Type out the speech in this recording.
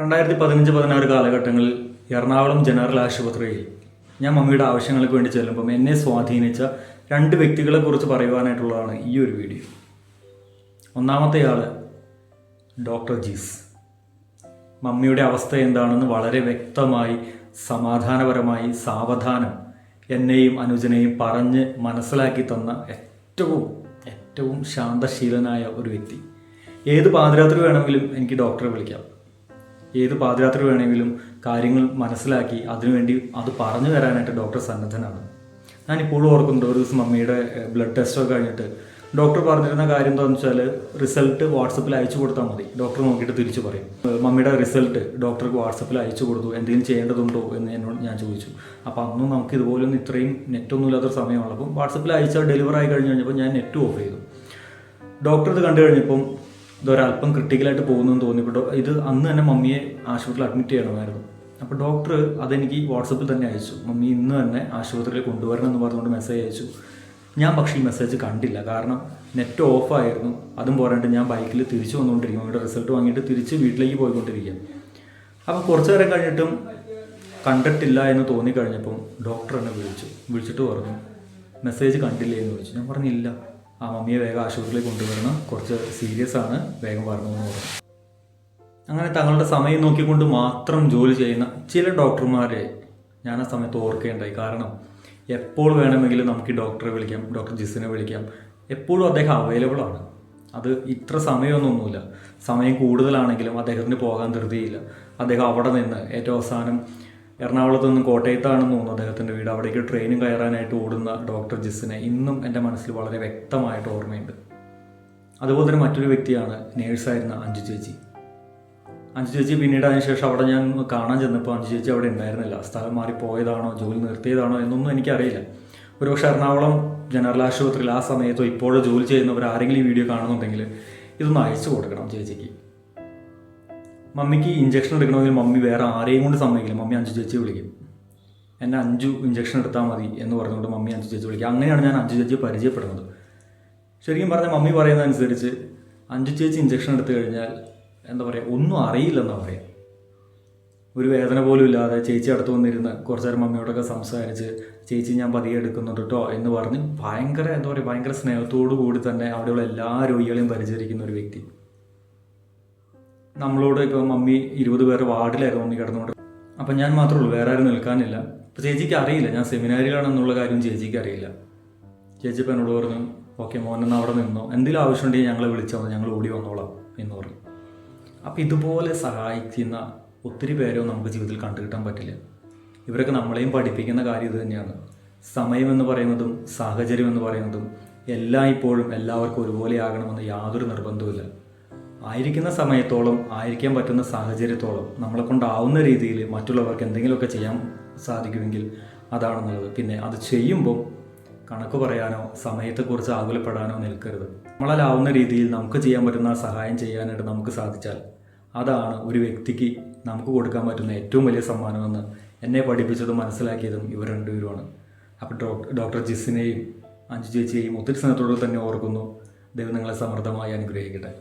രണ്ടായിരത്തി പതിനഞ്ച് പതിനാറ് കാലഘട്ടങ്ങളിൽ എറണാകുളം ജനറൽ ആശുപത്രിയിൽ ഞാൻ മമ്മിയുടെ ആവശ്യങ്ങൾക്ക് വേണ്ടി ചെല്ലുമ്പം എന്നെ സ്വാധീനിച്ച രണ്ട് വ്യക്തികളെ കുറിച്ച് പറയുവാനായിട്ടുള്ളതാണ് ഈ ഒരു വീഡിയോ. ഒന്നാമത്തെ ആൾ ഡോക്ടർ ജീസ്. മമ്മിയുടെ അവസ്ഥ എന്താണെന്ന് വളരെ വ്യക്തമായി സമാധാനപരമായി സാവധാനം എന്നെയും അനുജനെയും പറഞ്ഞ് മനസ്സിലാക്കി തന്ന ഏറ്റവും ഏറ്റവും ശാന്തശീലനായ ഒരു വ്യക്തി. ഏത് പാതിരാത്രി വേണമെങ്കിലും എനിക്ക് ഡോക്ടറെ വിളിക്കാം. ഏത് പാതിരാത്രി വേണമെങ്കിലും കാര്യങ്ങൾ മനസ്സിലാക്കി അതിനുവേണ്ടി അത് പറഞ്ഞു തരാനായിട്ട് ഡോക്ടർ സന്നദ്ധനാണ്. ഞാൻ ഇപ്പോഴും ഓർക്കുന്നുണ്ട് ഒരു ദിവസം മമ്മിയുടെ ബ്ലഡ് ടെസ്റ്റൊക്കെ കഴിഞ്ഞിട്ട് ഡോക്ടർ പറഞ്ഞിരുന്ന കാര്യം എന്താണെന്ന് വെച്ചാൽ റിസൾട്ട് വാട്സപ്പിൽ അയച്ചു കൊടുത്താൽ മതി. ഡോക്ടർ നോക്കിയിട്ട് തിരിച്ചു പറയും. മമ്മിയുടെ റിസൾട്ട് ഡോക്ടർക്ക് വാട്സപ്പിൽ അയച്ചു കൊടുത്തു. എന്തെങ്കിലും ചെയ്യേണ്ടതുണ്ടോ എന്ന് എന്നോട് ഞാൻ ചോദിച്ചു. അപ്പോൾ അന്നും നമുക്ക് ഇതുപോലൊന്നും ഇത്രയും നെറ്റൊന്നും ഇല്ലാത്തൊരു സമയമാണ് വാട്സപ്പിൽ അയച്ചാൽ ഡെലിവർ ആയി കഴിഞ്ഞ് കഴിഞ്ഞപ്പോൾ ഞാൻ നെറ്റ് ഓഫ് ചെയ്തു. ഡോക്ടർ ഇത് കണ്ടു കഴിഞ്ഞപ്പം ഇതൊരല്പം ക്രിട്ടിക്കലായിട്ട് പോകുന്നെന്ന് തോന്നിയപ്പോൾ ഇത് അന്ന് തന്നെ മമ്മിയെ ആശുപത്രിയിൽ അഡ്മിറ്റ് ചെയ്യണമായിരുന്നു. അപ്പോൾ ഡോക്ടർ അതെനിക്ക് വാട്സപ്പിൽ തന്നെ അയച്ചു. മമ്മി ഇന്ന് തന്നെ ആശുപത്രിയിൽ കൊണ്ടുവരണം എന്ന് പറഞ്ഞുകൊണ്ട് മെസ്സേജ് അയച്ചു. ഞാൻ പക്ഷേ ഈ മെസ്സേജ് കണ്ടില്ല. കാരണം നെറ്റ് ഓഫായിരുന്നു അതും പോരാണ്ട് ഞാൻ ബൈക്കിൽ തിരിച്ചു വന്നുകൊണ്ടിരിക്കും. അവരുടെ റിസൾട്ട് വാങ്ങിയിട്ട് തിരിച്ച് വീട്ടിലേക്ക് പോയിക്കൊണ്ടിരിക്കുക അപ്പോൾ കുറച്ച് നേരം കഴിഞ്ഞിട്ടും കണ്ടിട്ടില്ല എന്ന് തോന്നിക്കഴിഞ്ഞപ്പം ഡോക്ടർ എന്നെ വിളിച്ചു. വിളിച്ചിട്ട് പറഞ്ഞു മെസ്സേജ് കണ്ടില്ലേ? എന്ന് ചോദിച്ചു. ഞാൻ പറഞ്ഞില്ല. ആ മമ്മിയെ വേഗം ആശുപത്രിയിലേക്ക് കൊണ്ടുവരണം. കുറച്ച് സീരിയസ് ആണ്. വേഗം വരണമെന്ന് പറഞ്ഞു. അങ്ങനെ തങ്ങളുടെ സമയം നോക്കിക്കൊണ്ട് മാത്രം ജോലി ചെയ്യുന്ന ചില ഡോക്ടർമാരെ ഞാൻ ആ സമയത്ത് ഓർക്കേണ്ടായി. കാരണം എപ്പോൾ വേണമെങ്കിലും നമുക്ക് ഈ ഡോക്ടറെ വിളിക്കാം ഡോക്ടർ ജിസിനെ വിളിക്കാം. എപ്പോഴും അദ്ദേഹം അവൈലബിൾ ആണ്. അത് ഇത്ര സമയമൊന്നുമില്ല. സമയം കൂടുതലാണെങ്കിലും അദ്ദേഹത്തിന് പോകാൻ ധൃതിയില്ല. അദ്ദേഹം അവിടെ നിന്ന് ഏറ്റവും അവസാനം എറണാകുളത്ത് നിന്നും കോട്ടയത്താണെന്ന് തോന്നുന്നു അദ്ദേഹത്തിന്റെ വീട്. അവിടേക്ക് ട്രെയിനും കയറാനായിട്ട് ഓടുന്ന ഡോക്ടർ ജിസിനെ ഇന്നും എന്റെ മനസ്സിൽ വളരെ വ്യക്തമായിട്ട് ഓർമ്മയുണ്ട്. അതുപോലെ തന്നെ മറ്റൊരു വ്യക്തിയാണ് നേഴ്സായിരുന്ന അഞ്ജു ചേച്ചി. അഞ്ജു ചേച്ചി പിന്നീട് അതിനുശേഷം അവിടെ ഞാൻ കാണാൻ ചെന്നപ്പോൾ അഞ്ജു ചേച്ചി അവിടെ ഉണ്ടായിരുന്നില്ല. സ്ഥലം മാറി പോയതാണോ ജോലി നിർത്തിയതാണോ എന്നൊന്നും എനിക്കറിയില്ല. ഒരുപക്ഷെ എറണാകുളം ജനറൽ ആശുപത്രിയിൽ ആ സമയത്തോ ഇപ്പോഴോ ജോലി ചെയ്യുന്നവർ ആരെങ്കിലും ഈ വീഡിയോ കാണുന്നുണ്ടെങ്കിൽ ഇതൊന്ന് അയച്ചു കൊടുക്കണം ചേച്ചിക്ക്. മമ്മിക്ക് ഇഞ്ചക്ഷൻ എടുക്കണമെങ്കിൽ മമ്മി വേറെ ആരെയും കൊണ്ട് സമ്മതിക്കില്ല. മമ്മി അഞ്ചു ചേച്ചി വിളിക്കും. എന്നെ അഞ്ചു ഇഞ്ചക്ഷൻ എടുത്താൽ മതി എന്ന് പറഞ്ഞുകൊണ്ട് മമ്മി അഞ്ചു ചേച്ചി വിളിക്കും. അങ്ങനെയാണ് ഞാൻ അഞ്ചു ചേച്ചി പരിചയപ്പെടുന്നത്. ശരിക്കും പറഞ്ഞാൽ മമ്മി പറയുന്നതനുസരിച്ച് അഞ്ചു ചേച്ചി ഇഞ്ചക്ഷൻ എടുത്തു കഴിഞ്ഞാൽ എന്താ പറയുക ഒന്നും അറിയില്ലെന്നാണ് പറയുക ഒരു വേദന പോലും ഇല്ലാതെ ചേച്ചി അടുത്ത് വന്നിരുന്ന് കുറച്ച് നേരം മമ്മിയോടൊക്കെ സംസാരിച്ച് ചേച്ചി ഞാൻ പതിയെ എടുക്കുന്നുണ്ട് കേട്ടോ എന്ന് പറഞ്ഞ് ഭയങ്കര എന്താ പറയുക ഭയങ്കര സ്നേഹത്തോടു കൂടി തന്നെ അവിടെയുള്ള എല്ലാ രോഗികളെയും പരിചരിക്കുന്ന ഒരു വ്യക്തി. നമ്മളോട് ഇപ്പോൾ മമ്മി ഇരുപത് പേരെ വാർഡിലായിരുന്നു മമ്മി കിടന്നുകൊണ്ട്. അപ്പം ഞാൻ മാത്രമേ ഉള്ളൂ വേറെ ആരും നിൽക്കാനില്ല. അപ്പോൾ ചേച്ചിക്ക് അറിയില്ല ഞാൻ സെമിനാരിലാണെന്നുള്ള കാര്യം ചേച്ചിക്ക് അറിയില്ല. ചേച്ചി ഇപ്പം എന്നോട് പറഞ്ഞു ഓക്കെ മോനെന്ന് അവിടെ നിന്നോ. എന്തെങ്കിലും ആവശ്യമുണ്ടെങ്കിൽ ഞങ്ങളെ വിളിച്ചാൽ മതി ഞങ്ങൾ ഓടി വന്നോളാം എന്ന് പറഞ്ഞു. അപ്പം ഇതുപോലെ സഹായിക്കുന്ന ഒത്തിരി പേരോ നമുക്ക് ജീവിതത്തിൽ കണ്ടു കിട്ടാൻ പറ്റില്ല. ഇവരൊക്കെ നമ്മളെയും പഠിപ്പിക്കുന്ന കാര്യം ഇത് തന്നെയാണ്. സമയം എന്ന് പറയുന്നതും സാഹചര്യം എന്ന് പറയുന്നതും എല്ലാം ഇപ്പോഴും എല്ലാവർക്കും ഒരുപോലെ ആകണമെന്ന് യാതൊരു നിർബന്ധവുമില്ല. ആയിരിക്കുന്ന സമയത്തോളം ആയിരിക്കാൻ പറ്റുന്ന സാഹചര്യത്തോളം നമ്മളെ കൊണ്ടാവുന്ന രീതിയിൽ മറ്റുള്ളവർക്ക് എന്തെങ്കിലുമൊക്കെ ചെയ്യാൻ സാധിക്കുമെങ്കിൽ അതാണ് നല്ലത് പിന്നെ അത് ചെയ്യുമ്പോൾ കണക്ക് പറയാനോ സമയത്തെക്കുറിച്ച് ആകുലപ്പെടാനോ നിൽക്കരുത്. നമ്മളാലാവുന്ന രീതിയിൽ നമുക്ക് ചെയ്യാൻ പറ്റുന്ന സഹായം ചെയ്യാനായിട്ട് നമുക്ക് സാധിച്ചാൽ അതാണ് ഒരു വ്യക്തിക്ക് നമുക്ക് കൊടുക്കാൻ പറ്റുന്ന ഏറ്റവും വലിയ സമ്മാനമെന്ന് എന്നെ പഠിപ്പിച്ചതും മനസ്സിലാക്കിയതും ഇവർ രണ്ടുപേരുമാണ്. അപ്പോൾ ഡോക്ടർ ജിസിനെയും അഞ്ജു ചേച്ചിയെയും ഒത്തിരി സ്നേഹത്തോടെ തന്നെ ഓർക്കുന്നു. ദൈവം നിങ്ങളെ സമൃദ്ധമായി അനുഗ്രഹിക്കട്ടെ.